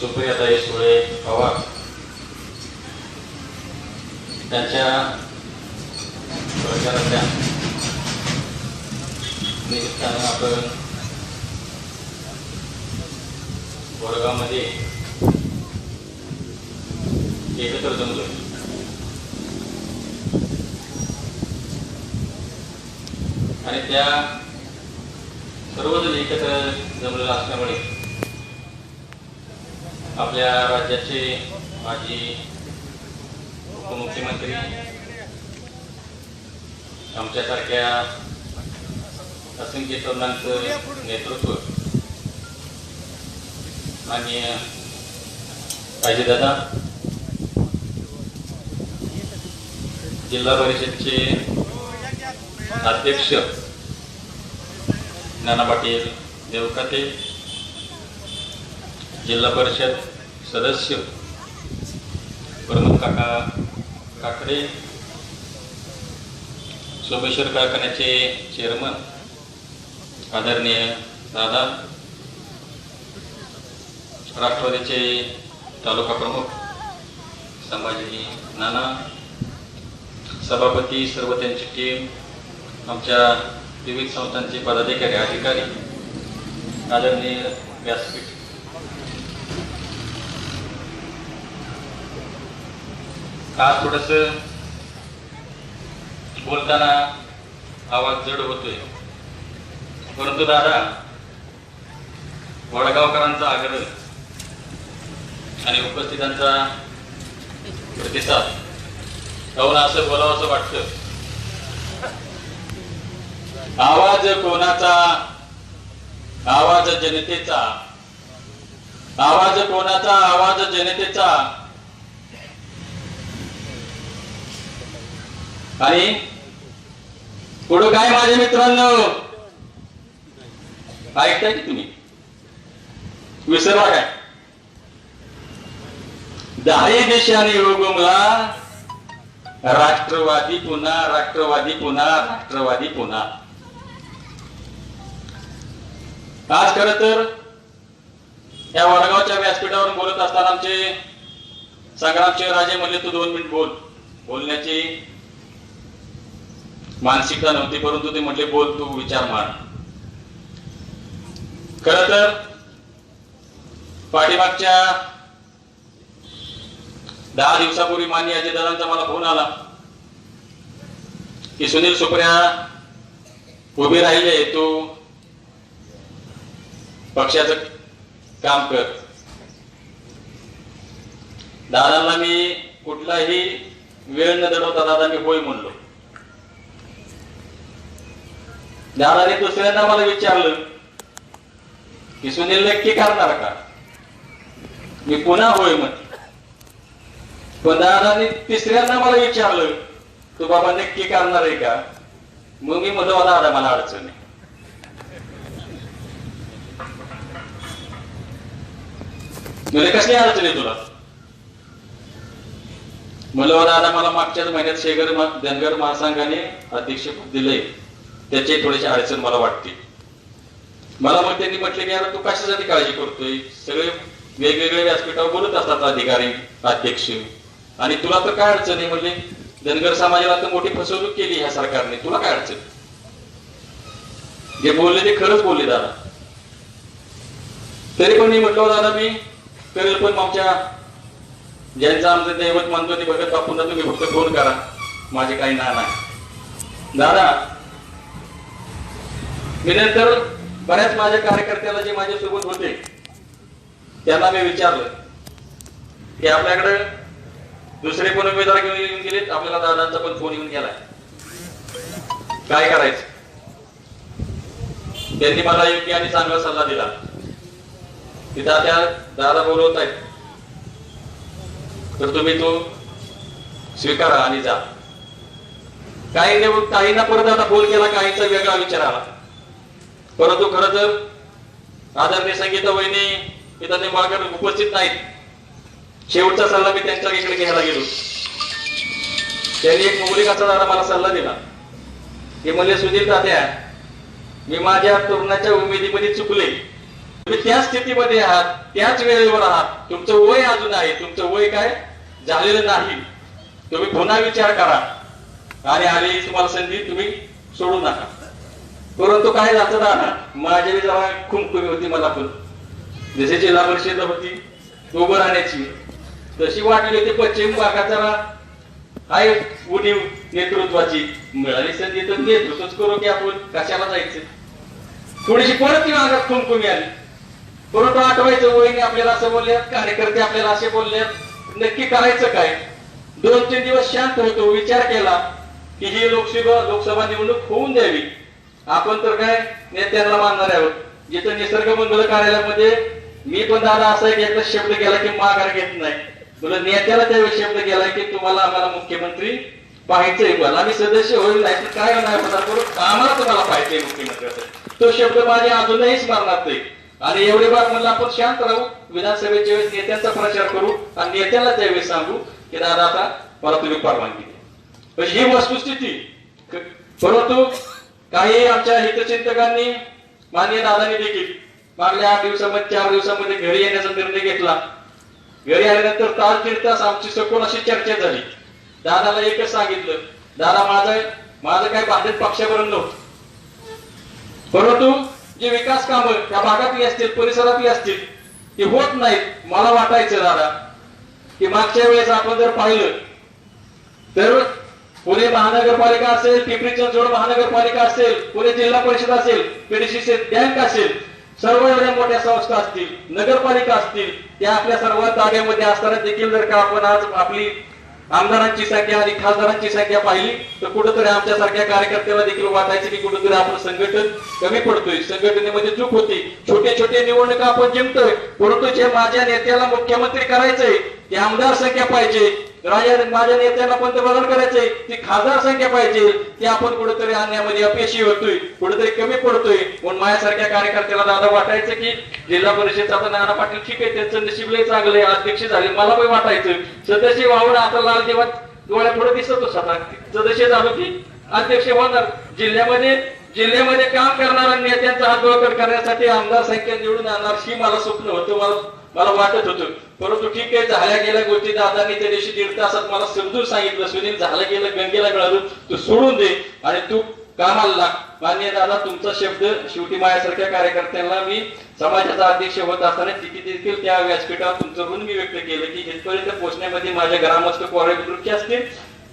सुप्रियाताई सुळे पवार. त्यांच्या प्रचाराच्या निमित्तानं आपण वडगावमध्ये एकत्र जमलो आणि त्या सर्वजण एकत्र जमलेला असल्यामुळे आपल्या राज्याचे माजी उपमुख्यमंत्री आमच्यासारख्या असंख्य तरुणांचं नेतृत्व माननीय दादा जिल्हा परिषदचे अध्यक्ष नाना पाटील देवकाते जिल्हा परिषद सदस्य. प्रमोद काका काकडे. सोमेश्वर कारखान्याचे चेअरमन आदरणीय दादा. राष्ट्रवादीचे तालुका प्रमुख. संभाजी नाना. सभापती सर्व त्यांची टीम आमच्या विविध संस्थांचे पदाधिकारी अधिकारी. आदरणीय व्यासपीठ आज थोडस बोलताना आवाज जड होतोय? परंतु दादा वडगावकरांचा आग्रह आणि उपस्थितांचा प्रतिसाद पाहून असं बोलावं असं वाटत. आवाज कोणाचा? आवाज जनतेचा. आवाज कोणाचा? आवाज जनतेचा. आणि पुढं काय माझ्या मित्रांनो? ऐकताय की तुम्ही? विसरला काय दाही देशाने उगमला राष्ट्रवादी पुन्हा राष्ट्रवादी पुन्हा राष्ट्रवादी पुन्हा. आज खर तर या वडगावच्या व्यासपीठावर बोलत असताना आमचे संग्रामचे राजे म्हणले तू दोन मिनिट बोल. बोलण्याची मानसिकता नव्हती परंतु ते म्हटले बोल तू विचार मार. खर तर पाठीमागच्या दहा दिवसापूर्वी मान्य अजितदादांचा मला फोन आला की सुनील सुप्रिया उभे राहिले तू पक्षाचं काम कर. दादांना मी कुठलाही वेळ न दडवता दादा मी होय म्हणलो. दादाने दुसऱ्यांदा मला विचारलं की सुनील नक्की करणार का? मी पुन्हा होय म्हटलं पण दादाने तिसऱ्यांदा मला विचारलं तू बाबा नक्की करणार आहे का? मग मी म्हणतो हो, दादा मला अडचण आहे. म्हणजे कसली अडचण आहे तुला? म्हणलं हो, दादा मला मागच्याच महिन्यात शेगर धनगर महासंघाने अध्यक्षपद दिलंय. त्याची थोडीशी अडचण मला वाटते. मला मग त्यांनी म्हटले की यार तू कशासाठी काळजी करतोय? सगळे वेगवेगळे व्यासपीठावर बोलत असतात अधिकारी अध्यक्ष. आणि तुला तर काय अडचण आहे? म्हणजे धनगर समाजाला तर मोठी फसवणूक केली ह्या सरकारने. तुला काय अडचण? जे बोलले ते खरंच बोलले दादा. तरी पण मी म्हटलं दादा मी करेल पण आमच्या ज्यांचं आमचं दैवत मानतो ते भगत बापूंना तुम्ही फक्त फोन करा. माझे काही ना नाही दादा मी नंतर बऱ्याच माझ्या कार्यकर्त्याला जे माझ्यासोबत होते त्यांना मी विचारलं की आपल्याकडे दुसरे पण उमेदवार घेऊन येऊन गेलेत? आपल्याला दादांचा पण फोन येऊन गेलाय. काय करायचं? त्यांनी मला योग्य आणि चांगला सल्ला दिला. की दादा दादा बोलवत आहेत. तर तुम्ही तो स्वीकारा आणि जा. काही नाही काहींना परत आता फोन केला काहींचा वेगळा विचार आला. परंतु खर तर आदरणीय संगीता वहिनी त्यांनी निंबाळकर उपस्थित नाहीत. शेवटचा सल्ला मी त्यांच्या इकडे घ्यायला गेलो. त्यांनी एक मुगलिकाचा दादा मला सल्ला दिला. की म्हणले सुधीर तात्या मी माझ्या तरुणाच्या उमेदीमध्ये चुकले. तुम्ही त्या स्थितीमध्ये आहात त्याच वेळेवर आहात. तुमचं वय अजून आहे. तुमचं वय काय? झालेलं नाही. तुम्ही पुन्हा विचार करा. आणि आली तुम्हाला संधी तुम्ही सोडू नका. परंतु काय झालं ना माझ्या बी जरा खुमखुमी होती मला पण. जशी जिल्हा परिषद होती उभं राहण्याची. तशी वाटली होती पश्चिम भागात जरा आहे उणीव नेतृत्वाची. मिळाली संधी तर नेतृत्वच करू की आपण. कशाला जायचं? थोडीशी परत ती मागात खुमखुमी आली. परंतु आठवायचं वहिनी आपल्याला असं बोलल्यात कार्यकर्ते आपल्याला असे बोलल्यात नक्की करायचं काय? दोन तीन दिवस शांत होतो विचार केला की ही लोकसभा लोकसभा निवडणूक होऊन द्यावी. आपण तर काय नेत्यांना मानणार आहोत. जिथं निसर्ग मंगल कार्यालयामध्ये मी पण दादा असा एक शब्द केला की माघार घेत नाही. म्हणून नेत्याला त्यावेळी शब्द केला की तुम्हाला आम्हाला मुख्यमंत्री पाहायचंय पण आम्ही सदस्य होईल नाही तर काय नाही आम्हाला तुम्हाला पाहायचंय मुख्यमंत्र्याचं. तो शब्द माझ्या अजूनही स्मरणात आहे. आणि एवढे बाब म्हणलं आपण शांत राहू. विधानसभेच्या वेळेस नेत्यांचा प्रचार करू आणि नेत्याला त्यावेळेस सांगू की दादा आता मला तुम्ही परवानगी द्या. म्हणजे ही वस्तुस्थिती. परंतु काही आमच्या हितचिंतकांनी माननीय दादांनी देखील मागल्या आठ दिवसामध्ये चार दिवसामध्ये घरी येण्याचा निर्णय घेतला. घरी आल्यानंतर तास दीड तास आमची सखोल अशी चर्चा झाली. दादाला एकच सांगितलं दादा माझं माझं काय भाजप पक्षावर नव्हतं. परंतु जे विकास कामं त्या भागातली असतील परिसरातली असतील ते होत नाहीत मला वाटायचं दादा की मागच्या वेळेस आपण जर पाहिलं तर पुणे महानगरपालिका असेल पिंपरी चिंचवड महानगरपालिका असेल पुणे जिल्हा परिषद असेल पीडीसीसी बँक असेल सर्व एवढ्या मोठ्या संस्था असतील नगरपालिका असतील त्या आपल्या सर्व ताब्यामध्ये असताना देखील जर का आपण आज आपली आमदारांची संख्या आणि खासदारांची संख्या पाहिली तर कुठंतरी आमच्यासारख्या कार्यकर्त्याला देखील वाटायचं की कुठंतरी आपण संघटन कमी पडतोय. संघटनेमध्ये चूक होती. छोटे छोटे निवडणुका आपण जिंकतोय. परंतु जे माझ्या नेत्याला मुख्यमंत्री करायचंय ते आमदार संख्या पाहिजे. राजा माझ्या नेत्यांना पंतप्रधान करायचंय ती खासदार संख्या पाहिजे. ती आपण कुठेतरी आणण्यामध्ये अपयशी होतोय कुठेतरी कमी पडतोय. म्हणून माझ्यासारख्या कार्यकर्त्याला दादा वाटायचं की जिल्हा परिषदचा आता नाना पाटील ठीक आहे त्यांचं नशीब लय चांगलं आहे अध्यक्ष झाले मला पण वाटायचं. सदस्य वाहून आता लाल जेव्हा डोळ्या पुढे दिसत आता सदस्य झालो की अध्यक्ष होणार. जिल्ह्यामध्ये जिल्ह्यामध्ये काम करणाऱ्या नेत्यांचा हात बळकट करण्यासाठी आमदार संख्या निवडून आणणार ही मला स्वप्न होतं मला मला वाटत होतं. परंतु ठीक आहे झाल्या गेल्या गोष्टी दादांनी त्या दिवशी दीड तासात मला समजून सांगितलं सुनील झालं गेलं गंगेला मिळालं तू सोडून दे आणि तू कामाला लाग. मान्य दादा तुमचा शब्द शेवटी माझ्यासारख्या कार्यकर्त्यांना मी समाजाचा अध्यक्ष होत असताना तिथे देखील त्या व्यासपीठावर तुमचं ऋण मी व्यक्त केलं की इथपर्यंत पोहोचण्यामध्ये माझ्या ग्रामस्थ कोरे असतील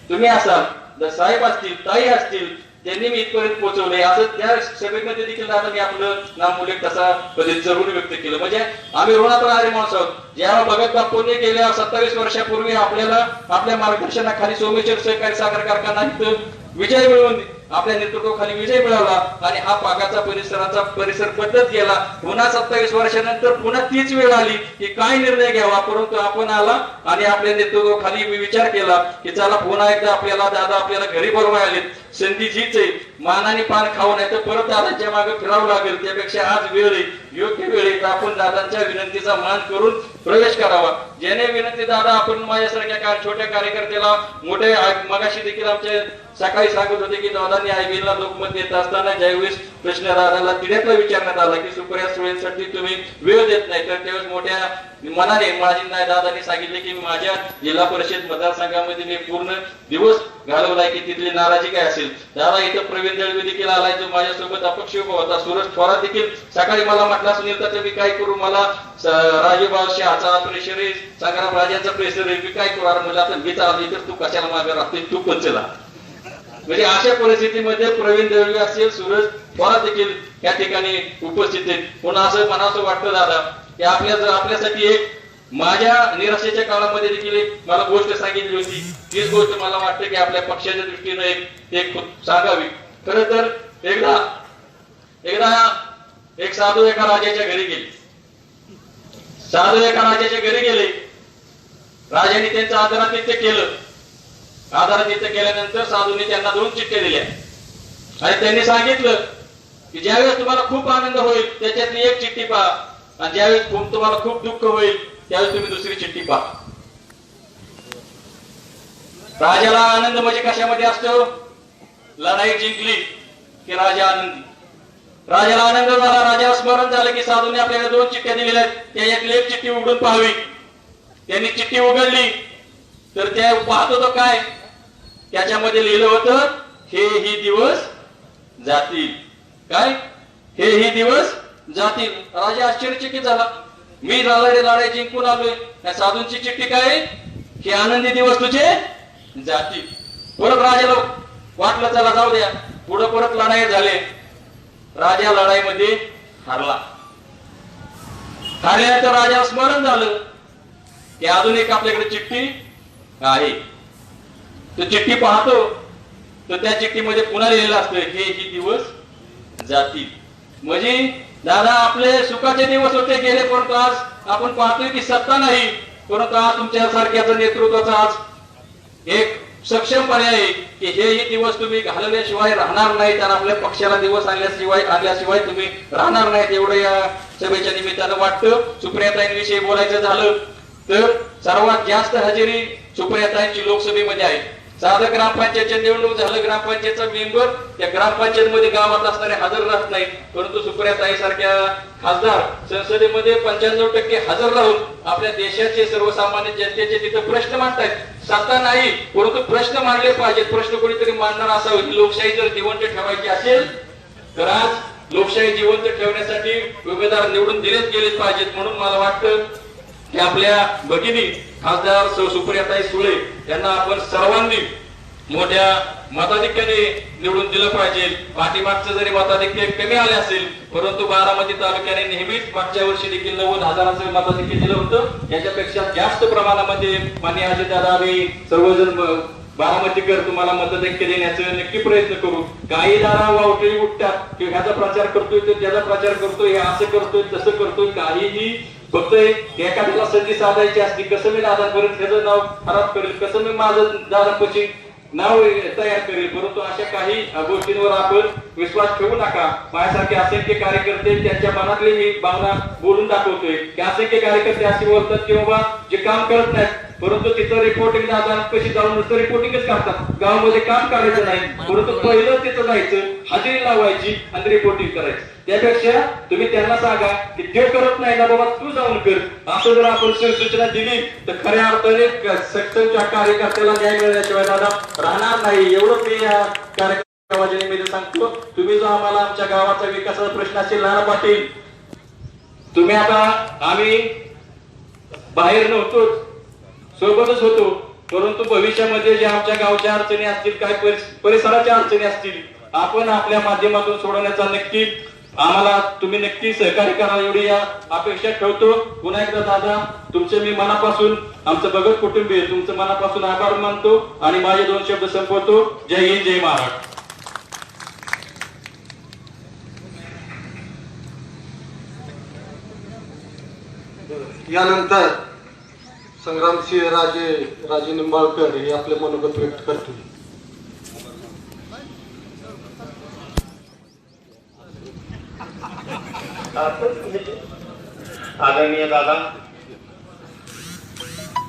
तुम्ही असाल. साहेब असतील ताई असतील त्यांनी मी इथपर्यंत पोहोचवले असं त्या सभेमध्ये देखील दादा मी आपलं नाम उल्लेख तसा कधी जरूर व्यक्त केलं. म्हणजे आम्ही ऋणातून आले माणूस आहोत ज्याला भगत बापूंनी गेल्या सत्तावीस वर्षापूर्वी आपल्याला आपल्या मार्गदर्शनाखाली सोमेश्वर सहकारी साखर कारखाना इथं विजय मिळवून आपल्या नेतृत्वाखाली विजय मिळवला आणि हा पागाचा परिसराचा परिसर पद्धत गेला. पुन्हा सत्तावीस वर्षानंतर पुन्हा तीच वेळ आली की काय निर्णय घ्यावा? परंतु आपण आला आणि आपल्या नेतृत्वाखाली मी विचार केला की चला पुन्हा एकदा आपल्याला दादा आपल्याला घरी बरोबर आले संधी आहे. मानाने पान खाऊ नाही तर परत दादांच्या मागे फिरावं लागेल. त्यापेक्षा आज वेळ आहे. योग्य वेळ आहे. तर आपण दादांच्या विनंतीचा मान करून प्रवेश करावा. ज्याने विनंती दादा आपण माझ्यासारख्या छोट्या कार्यकर्त्याला मोठे मगाशी देखील आमचे सकाळी सांगत होते की दादांनी आयबीला लोकमत देत असताना ज्यावेळेस प्रश्न दादाला तिड्यातला विचारण्यात आला की सुप्रिया सुळेसाठी तुम्ही वेळ देत नाही. तर त्यावेळेस मोठ्या मनाने माझी नाही दादांनी सांगितले की माझ्या जिल्हा परिषद मतदारसंघामध्ये मी पूर्ण दिवस घालवलाय की तिथली नाराजी काय असेल? दादा इथं प्रवीण दळवी देखील आलाय जो माझ्यासोबत अपक्ष उभा होता सूरज थोरात देखील सकाळी मला म्हटला सुनील तर मी काय करू? मला राजूभाऊ आचा प्रेशर आहे संग्राम राजाचा प्रेशर आहे मी काय करू? अरे आता मी चालली तर तू कशाला मागे राहते तू पण चला म्हणजे अशा परिस्थितीमध्ये प्रवीण दळवी असेल सूरज थोरात देखील या ठिकाणी उपस्थित आहेत. पुन्हा असं मनाचं वाटतं दादा की आपल्या आपल्यासाठी एक माझ्या निराशेच्या काळामध्ये देखील एक मला गोष्ट सांगितली होती. तीच गोष्ट मला वाटतं की आपल्या पक्षाच्या दृष्टीनं एक एक सांगावी. खर तर एकदा एकदा एक साधू एका राजाच्या घरी गेले. साधू एका राजाच्या घरी गेले. राजाने त्यांचं आदरातिथ्य केलं. आदरातिथ्य केल्यानंतर साधूने त्यांना दोन चिठ्ठ्या दिल्या. आणि त्यांनी सांगितलं की ज्यावेळेस तुम्हाला खूप आनंद होईल त्याच्यातली एक चिठ्ठी पहा. आणि ज्यावेळेस खूप तुम्हाला खूप दुःख होईल त्यावेळेस तुम्ही दुसरी चिठ्ठी पहा. राजाला आनंद म्हणजे कशामध्ये असतो? लढाई जिंकली की राजा आनंदी. राजाला आनंद झाला राजा स्मरण झालं की साधूने आपल्याला दोन चिठ्ठ्या दिलेल्या आहेत. त्या एक चिठ्ठी उघडून पाहावी. त्यांनी चिठ्ठी उघडली. तर त्या पाहत होतं काय? त्याच्यामध्ये लिहिलं होतं हे ही दिवस जातील. काय? हे ही दिवस जातील. राजा आश्चर्यचकित झाला. मी लढाई लढाई जिंकून आलोय. त्या साधूंची चिठ्ठी काय? हे आनंदी दिवस तुझे जातील. परत राजाला वाटलं चला जाऊ द्या. पुढं परत लढाई झाले. राजा लढाईमध्ये हारला. हारल्यानंतर राजा स्मरण झालं की अजून एक आपल्याकडे चिठ्ठी आहे. तो चिठ्ठी पाहतो तर त्या चिठ्ठीमध्ये पुन्हा लिहिलेलं असतं हे ही दिवस जातील. म्हणजे दादा आपले सुखाचे दिवस होते गेले परंतु आज आपण पाहतोय की सत्ता नाही. परंतु आज तुमच्या सारख्याच नेतृत्वाचा आज एक सक्षम पर्याय की हे ही दिवस तुम्ही घालवल्याशिवाय राहणार नाहीत आणि आपल्या पक्षाला दिवस आणल्याशिवाय आणल्याशिवाय तुम्ही राहणार नाहीत. एवढं या सभेच्या निमित्तानं वाटतं. सुप्रियाताईंविषयी बोलायचं झालं तर सर्वात जास्त हजेरी सुप्रियाताईंची लोकसभेमध्ये आहे. साधं ग्रामपंचायतच्या निवडणूक झालं ग्रामपंचायतचा मेंबर त्या ग्रामपंचायत मध्ये गावात असणारे हजर राहत नाही परंतु सुप्रियाताई सारख्या खासदार संसदेमध्ये पंच्याण्णव टक्के हजर राहून आपल्या देशाचे सर्वसामान्य जनतेचे तिथं प्रश्न मांडतायत. सत्ता नाही परंतु प्रश्न मांडले पाहिजेत. प्रश्न कोणीतरी मांडणार असावं? ही लोकशाही जर जिवंत ठेवायची असेल तर आज लोकशाही जिवंत ठेवण्यासाठी उमेदवार निवडून दिलेच गेलेच पाहिजेत. म्हणून मला वाटतं की आपल्या भगिनी खासदार सौ सुप्रियाताई सुळे यांना आपण सर्वांनी मोठ्या मताधिक्याने निवडून दिलं पाहिजे. पाठीमागचं जरी मताधिक्य कमी आले असेल परंतु बारामती तालुक्याने नेहमीच मागच्या वर्षी देखील नव्वद हजाराचं मताधिक्य दिलं होतं. याच्यापेक्षा जास्त प्रमाणामध्ये मान्य अजितदादा आम्ही सर्वजण बारामतीकर तुम्हाला मताधिक्य देण्याचं नक्की प्रयत्न करू. काही दारा वावटळी उठतात की ह्याचा प्रचार करतोय तर त्याचा प्रचार करतोय हे असं करतोय तसं करतोय काहीही फक्त एखाद्याला संधी साधायची असती कसं मी दादापर्यंत त्याचं नाव खराब करेल कसं मी माझं दादापाशी नाव तयार करेल परंतु अशा काही गोष्टींवर आपण विश्वास ठेवू नका. माझ्यासारखे असंख्य कार्यकर्ते त्यांच्या मनातली मी भावना बोलून दाखवतोय. की असंख्य कार्यकर्ते असे बोलतात की बाबा जे काम करत नाहीत परंतु तिथं रिपोर्टिंग दादा कशी जाऊन नुसतं रिपोर्टिंगच करतात गावामध्ये काम करायचं नाही. परंतु पहिलं तिथं जायचं हजेरी लावायची आणि रिपोर्टिंग करायचं. त्यापेक्षा तुम्ही त्यांना सांगा की ते करत नाही ना बाबा तू जाऊन कर. असं जर आपण सूचना दिली तर खऱ्या अर्थाने सक्षमच्या कार्यकर्त्याला न्याय मिळण्याशिवाय दादा राहणार नाही. एवढं मी या कार्यक्रमाच्या निमित्त सांगतो. तुम्ही जो आम्हाला आमच्या गावाचा विकासाचा प्रश्न असेल लहान पाटील तुम्ही आता आम्ही बाहेर नव्हतोच. सोबतच होतो. परंतु भविष्यामध्ये ज्या आमच्या गावच्या अडचणी असतील काय परिसराच्या अडचणी असतील आपण आपल्या माध्यमातून सोडवण्याचा नक्की आम्हाला तुम्ही नक्की सहकार्य करा एवढी या अपेक्षा ठेवतो. पुन्हा एकदा दादा तुमचे मी मनापासून आमचं भगत कुटुंबीय तुमचं मनापासून आभार मानतो आणि माझे दोन शब्द संपवतो. जय हिंद जय महाराष्ट्र. यानंतर संग्रामसिंह राजे राजे निंबाळकर हे आपले मनोगत व्यक्त करतील. आदरणीय दादा